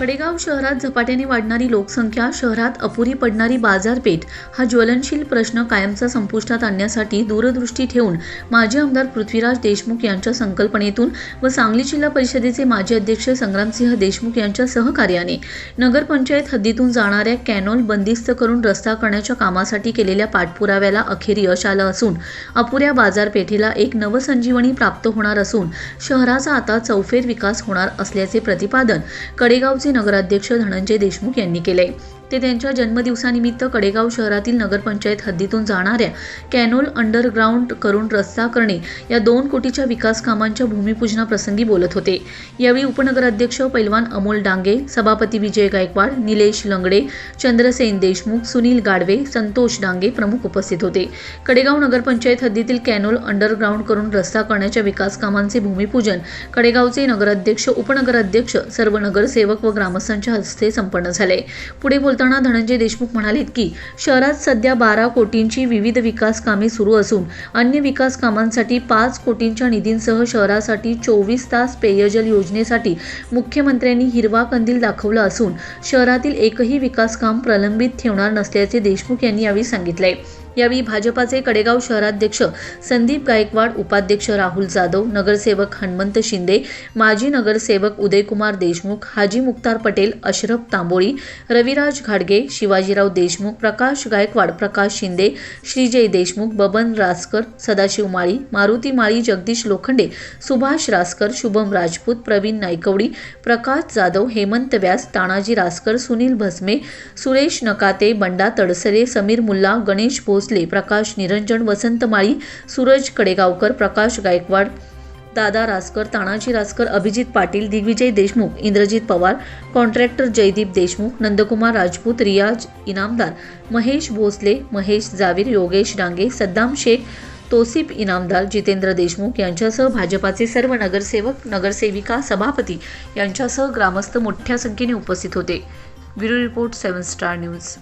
कडेगाव शहरात झपाट्याने वाढणारी लोकसंख्या शहरात अपुरी पडणारी बाजारपेठ हा ज्वलनशील प्रश्न कायमचा संपुष्टात आणण्यासाठी दूरदृष्टी ठेवून माजी आमदार पृथ्वीराज देशमुख यांच्या संकल्पनेतून व सांगली जिल्हा परिषदेचे माजी अध्यक्ष संग्रामसिंह देशमुख यांच्या सहकार्याने नगरपंचायत हद्दीतून जाणाऱ्या कॅनॉल बंदिस्त करून रस्ता करण्याच्या कामासाठी केलेल्या पाठपुराव्याला अखेर यश आलं असून अपुऱ्या बाजारपेठेला एक नवसंजीवनी प्राप्त होणार असून शहराचा आता चौफेर विकास होणार असल्याचे प्रतिपादन कडेगावचे नगराध्यक्ष धनंजय देशमुख यांनी केले ते त्यांच्या जन्मदिवसानिमित्त कडेगाव शहरातील नगरपंचायत हद्दीतून जाणाऱ्या कॅनोल अंडरग्राऊंड करून रस्ता करणे या दोन कोटीच्या विकास कामांच्या भूमिपूजनाप्रसंगी बोलत होते. यावेळी उपनगराध्यक्ष पैलवान अमोल डांगे सभापती विजय गायकवाड निलेश लंगडे चंद्रसेन देशमुख सुनील गाडवे संतोष डांगे प्रमुख उपस्थित होते. कडेगाव नगरपंचायत हद्दीतील कॅनोल अंडरग्राऊंड करून रस्ता करण्याच्या विकास कामांचे भूमिपूजन कडेगावचे नगराध्यक्ष उपनगराध्यक्ष सर्व नगरसेवक व ग्रामस्थांच्या हस्ते संपन्न झाले. पुढे बोल बोलताना धनंजय देशमुख म्हणालेत की शहरात सध्या बारा कोटींची विविध विकास कामे सुरू असून अन्य विकास कामांसाठी पाच कोटींच्या निधींसह शहरासाठी चोवीस तास पेयजल योजनेसाठी मुख्यमंत्र्यांनी हिरवा कंदील दाखवला असून शहरातील एकही विकास काम प्रलंबित ठेवणार नसल्याचे देशमुख यांनी यावेळी सांगितले. यावेळी भाजपाचे कडेगाव शहराध्यक्ष संदीप गायकवाड उपाध्यक्ष राहुल जाधव नगरसेवक हनुमंत शिंदे माजी नगरसेवक उदयकुमार देशमुख हाजी मुक्तार पटेल अशरफ तांबोळी रविराज घाडगे शिवाजीराव देशमुख प्रकाश गायकवाड प्रकाश शिंदे श्रीजय देशमुख बबन रासकर सदाशिव माळी मारुती माळी जगदीश लोखंडे सुभाष रासकर शुभम राजपूत प्रवीण नायकवडी प्रकाश जाधव हेमंत व्यास तानाजी रासकर सुनील भस्मे सुरेश नकाते बंडा तडसरे समीर मुल्ला गणेश भोसले प्रकाश निरंजन वसंत माळी सूरज कडेगावकर प्रकाश गायकवाड दादा रासकर तानाजी रासकर अभिजित पाटील दिग्विजय देशमुख इंद्रजित पवार कॉन्ट्रॅक्टर जयदीप देशमुख नंदकुमार राजपूत रियाज इनामदार महेश भोसले महेश जावीर योगेश डांगे सद्दाम शेख तोसिफ इनामदार जितेंद्र देशमुख यांच्यासह भाजपाचे सर्व नगरसेवक नगरसेविका सभापती यांच्यासह ग्रामस्थ मोठ्या संख्येने उपस्थित होते. Bureau report seven star news.